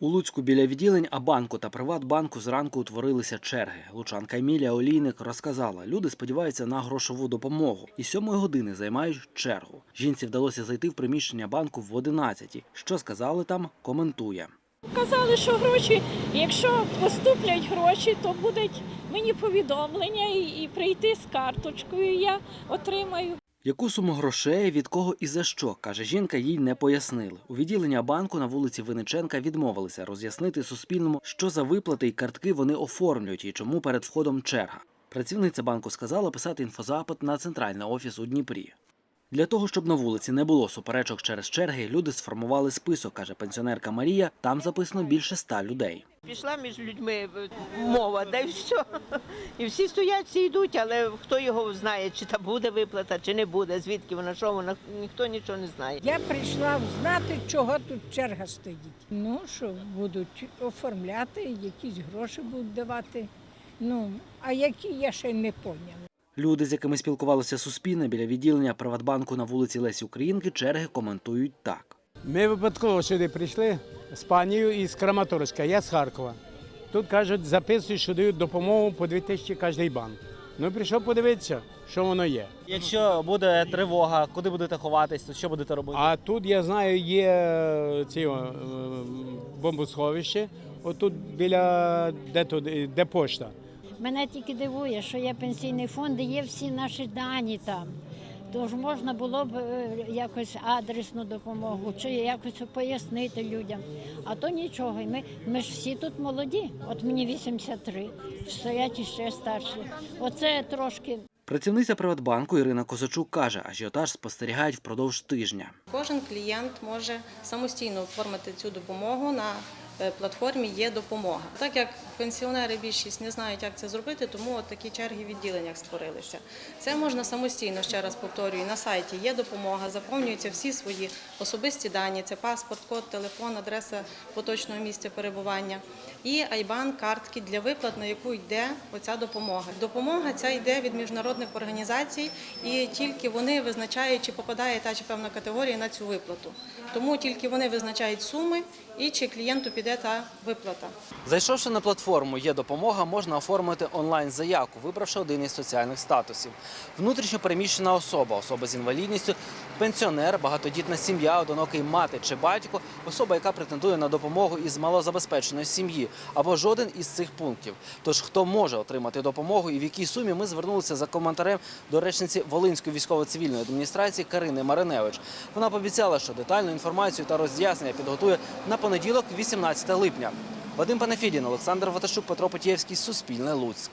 У Луцьку біля відділень Абанку та Приватбанку зранку утворилися черги. Лучанка Емілія Олійник розказала, люди сподіваються на грошову допомогу і сьомої години займають чергу. Жінці вдалося зайти в приміщення банку в 11. Що сказали там, коментує. Казали, що гроші, якщо поступлять гроші, то будуть мені повідомлення і прийти з карточкою. Я отримаю. Яку суму грошей, від кого і за що, каже жінка, їй не пояснили. У відділення банку на вулиці Винниченка відмовилися роз'яснити Суспільному, що за виплати і картки вони оформлюють і чому перед входом черга. Працівниця банку сказала писати інфозапит на центральний офіс у Дніпрі. Для того, щоб на вулиці не було суперечок через черги, люди сформували список, каже пенсіонерка Марія. Там записано більше ста людей. Пішла між людьми е, мова, да й все. І всі стоять, всі йдуть, але хто його знає, чи та буде виплата, чи не буде, звідки вона, що вона, ніхто нічого не знає. Я прийшла знати, чого тут черга стоїть. Ну що будуть оформляти, якісь гроші будуть давати. Ну, а які я ще не поняла. Люди, з якими спілкувалося Суспільне біля відділення Приватбанку на вулиці Лесі Українки, черги коментують так. Ми випадково сюди прийшли з панією із Краматорська, я з Харкова. Тут кажуть, записують, що дають допомогу по 2 тисячі кожний банк. Ну, прийшов подивитися, що воно є. Якщо буде тривога, куди будете ховатись, то що будете робити? А тут я знаю, є ці е, бомбосховище. Отут біля де тут, е, де пошта. Мене тільки дивує, що є пенсійний фонд, де є всі наші дані там. Тож можна було б е, якось адресну допомогу чи якось пояснити людям. А то нічого. І Ми, ми ж всі тут молоді. От мені 83, стоять іще старші. Оце трошки Працівниця Приватбанку Ірина Козачук каже, ажіотаж спостерігають впродовж тижня. Кожен клієнт може самостійно оформити цю допомогу на е, платформі є допомога. Так як пенсіонери більшість не знають, як це зробити, тому от такі черги в відділеннях створилися. Це можна самостійно, ще раз повторюю, на сайті є допомога, заповнюються всі свої особисті дані: це паспорт, код, телефон, адреса поточного місця перебування і айбан картки для виплат, на яку йде оця допомога. Допомога ця йде від міжнародних організацій, і тільки вони визначають, чи попадає та чи певна категорія на цю виплату. Тому тільки вони визначають суми і чи клієнту піде та виплата. Зайшовши на платформу є допомога, можна оформити онлайн заявку, вибравши один із соціальних статусів. Внутрішньо переміщена особа, особа з інвалідністю, пенсіонер, багатодітна сім'я, одинокий мати чи батько, особа, яка претендує на допомогу із малозабезпеченої сім'ї, або жоден із цих пунктів. Тож хто може отримати допомогу і в якій сумі ми звернулися за коментарем до речниці Волинської військово-цивільної адміністрації Карини Мариневич. Вона пообіцяла, що детальну інформацію та роз'яснення підготує на понеділок, 18 липня. Вадим Панафідін, Олександр Ваташук, Петро Потєвський, Суспільне Луцьк.